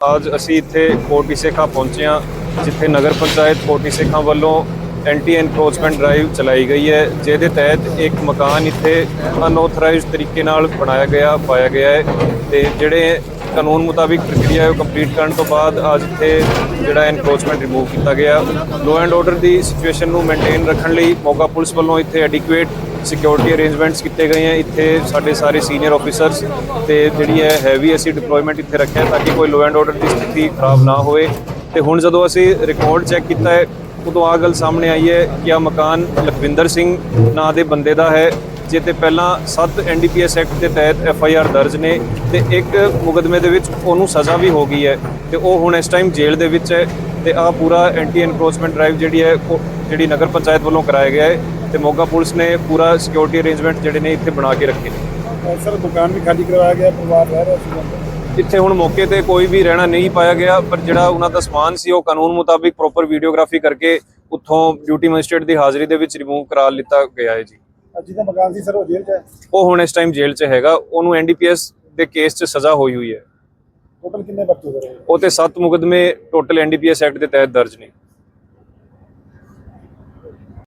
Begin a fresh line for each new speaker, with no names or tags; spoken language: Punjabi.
ਅੱਜ ਅਸੀਂ ਇੱਥੇ ਕੋਟੀ ਸੇਖਾ ਪਹੁੰਚੇ ਹਾਂ, ਜਿੱਥੇ ਨਗਰ ਪੰਚਾਇਤ ਕੋਟੀ ਸੇਖਾ ਵੱਲੋਂ ਐਂਟੀ ਐਨਕਰੋਚਮੈਂਟ ਡਰਾਈਵ ਚਲਾਈ ਗਈ ਹੈ, ਜਿਹਦੇ ਤਹਿਤ ਇੱਕ ਮਕਾਨ ਇੱਥੇ ਅਨਆਥੋਰਾਈਜ਼ਡ ਤਰੀਕੇ ਨਾਲ ਬਣਾਇਆ ਗਿਆ, ਪਾਇਆ ਗਿਆ ਹੈ ਤੇ ਜਿਹੜੇ ਕਾਨੂੰਨ ਮੁਤਾਬਿਕ ਪ੍ਰਕਿਰਿਆ ਹੈ, ਉਹ ਕੰਪਲੀਟ ਕਰਨ ਤੋਂ ਬਾਅਦ ਅੱਜ ਇੱਥੇ ਜਿਹੜਾ ਐਨਕਰੋਚਮੈਂਟ ਰਿਮੂਵ ਕੀਤਾ ਗਿਆ। ਲੋ ਐਂਡ ਆਰਡਰ ਦੀ ਸਿਚੁਏਸ਼ਨ ਨੂੰ ਮੇਨਟੇਨ ਰੱਖਣ ਲਈ ਮੋਗਾ ਪੁਲਿਸ ਵੱਲੋਂ ਇੱਥੇ ਐਡਿਕੁਏਟ ਸਿਕਿਉਰਿਟੀ ਅਰੇਂਜਮੈਂਟਸ ਕੀਤੇ ਗਏ ਹੈ। ਇੱਥੇ ਸਾਡੇ ਸਾਰੇ ਸੀਨੀਅਰ ਆਫੀਸਰਸ ਤੇ ਜਿਹੜੀ ਹੈ ਹੈਵੀ ਅਸੀਂ ਡਿਪਲੋਇਮੈਂਟ ਇੱਥੇ ਰੱਖਿਆ ਤਾਂ ਕਿ ਕੋਈ ਲੋ ਐਂਡ ਆਰਡਰ ਦੀ ਸਥਿਤੀ ਖਰਾਬ ਨਾ ਹੋਵੇ। ਤੇ ਹੁਣ ਜਦੋਂ ਅਸੀਂ ਰਿਕਾਰਡ ਚੈੱਕ ਕੀਤਾ ਹੈ, ਉਦੋਂ ਆ ਗੱਲ ਸਾਹਮਣੇ ਆਈ ਹੈ ਕਿ ਆ ਮਕਾਨ ਲਖਵਿੰਦਰ ਸਿੰਘ ਨਾਂ ਦੇ ਬੰਦੇ ਦਾ ਹੈ ਜੇ ਤੇ ਪਹਿਲਾਂ 7 ਐਨਡੀਪੀਐਸ ਐਕਟ ਦੇ ਤਹਿਤ ਐਫ ਆਈ ਆਰ ਦਰਜ ਨੇ ਤੇ ਇੱਕ ਮੁਕਦਮੇ ਦੇ ਵਿੱਚ ਉਹਨੂੰ ਸਜ਼ਾ ਵੀ ਹੋ ਗਈ ਹੈ ਤੇ ਉਹ ਹੁਣ ਇਸ ਟਾਈਮ ਜੇਲ੍ਹ ਦੇ ਵਿੱਚ ਹੈ ਤੇ ਆ ਪੂਰਾ ਐਂਟੀ ਐਨਕਰੋਚਮੈਂਟ ਡਰਾਈਵ ਜਿਹੜੀ ਹੈ ਉਹ ਜਿਹੜੀ ਨਗਰ ਪੰਚਾਇਤ ਵੱਲੋਂ ਕਰਾਇਆ ਗਿਆ ਹੈ। ਤੇ ਮੋਗਾ ਪੁਲਿਸ ਨੇ ਪੂਰਾ ਸਿਕਿਉਰਿਟੀ ਅਰੇਂਜਮੈਂਟ ਜਿਹੜੇ ਨੇ ਇੱਥੇ ਬਣਾ ਕੇ ਰੱਖੇ ਨੇ।
ਸਰ ਦੁਕਾਨ ਵੀ ਖਾਲੀ ਕਰਵਾਇਆ ਗਿਆ ਪਰਿਵਾਰ ਰਹਿ ਰਿਹਾ ਸੀ।
ਇੱਥੇ ਹੁਣ ਮੌਕੇ ਤੇ ਕੋਈ ਵੀ ਰਹਿਣਾ ਨਹੀਂ ਪਾਇਆ ਗਿਆ ਪਰ ਜਿਹੜਾ ਉਹਨਾਂ ਦਾ ਸਮਾਨ ਸੀ ਉਹ ਕਾਨੂੰਨ ਮੁਤਾਬਿਕ ਪ੍ਰੋਪਰ ਵੀਡੀਓਗ੍ਰਾਫੀ ਕਰਕੇ ਉੱਥੋਂ ਡਿਊਟੀ ਮੈਜਿਸਟ੍ਰੇਟ ਦੀ ਹਾਜ਼ਰੀ ਦੇ ਵਿੱਚ ਰਿਮੂਵ ਕਰਾ ਲਿੱਤਾ ਗਿਆ ਹੈ ਜੀ।
ਅੱਜ ਜਿਹਦਾ ਮਕਾਨ ਸੀ ਸਰ ਉਹ ਜੇਲ੍ਹ 'ਚ ਹੈ?
ਉਹ ਹੁਣ ਇਸ ਟਾਈਮ ਜੇਲ੍ਹ 'ਚ ਹੈਗਾ। ਉਹਨੂੰ ਐਨਡੀਪੀਐਸ ਦੇ ਕੇਸ 'ਚ ਸਜ਼ਾ ਹੋਈ ਹੋਈ ਹੈ।
ਟੋਟਲ ਕਿੰਨੇ ਬੱਚੇ ਸਰ
ਉਹ ਤੇ 7 ਮੁਕਦਮੇ ਟੋਟਲ ਐਨਡੀਪੀਐਸ ਐਕਟ ਦੇ ਤਹਿਤ ਦਰਜ ਨੇ।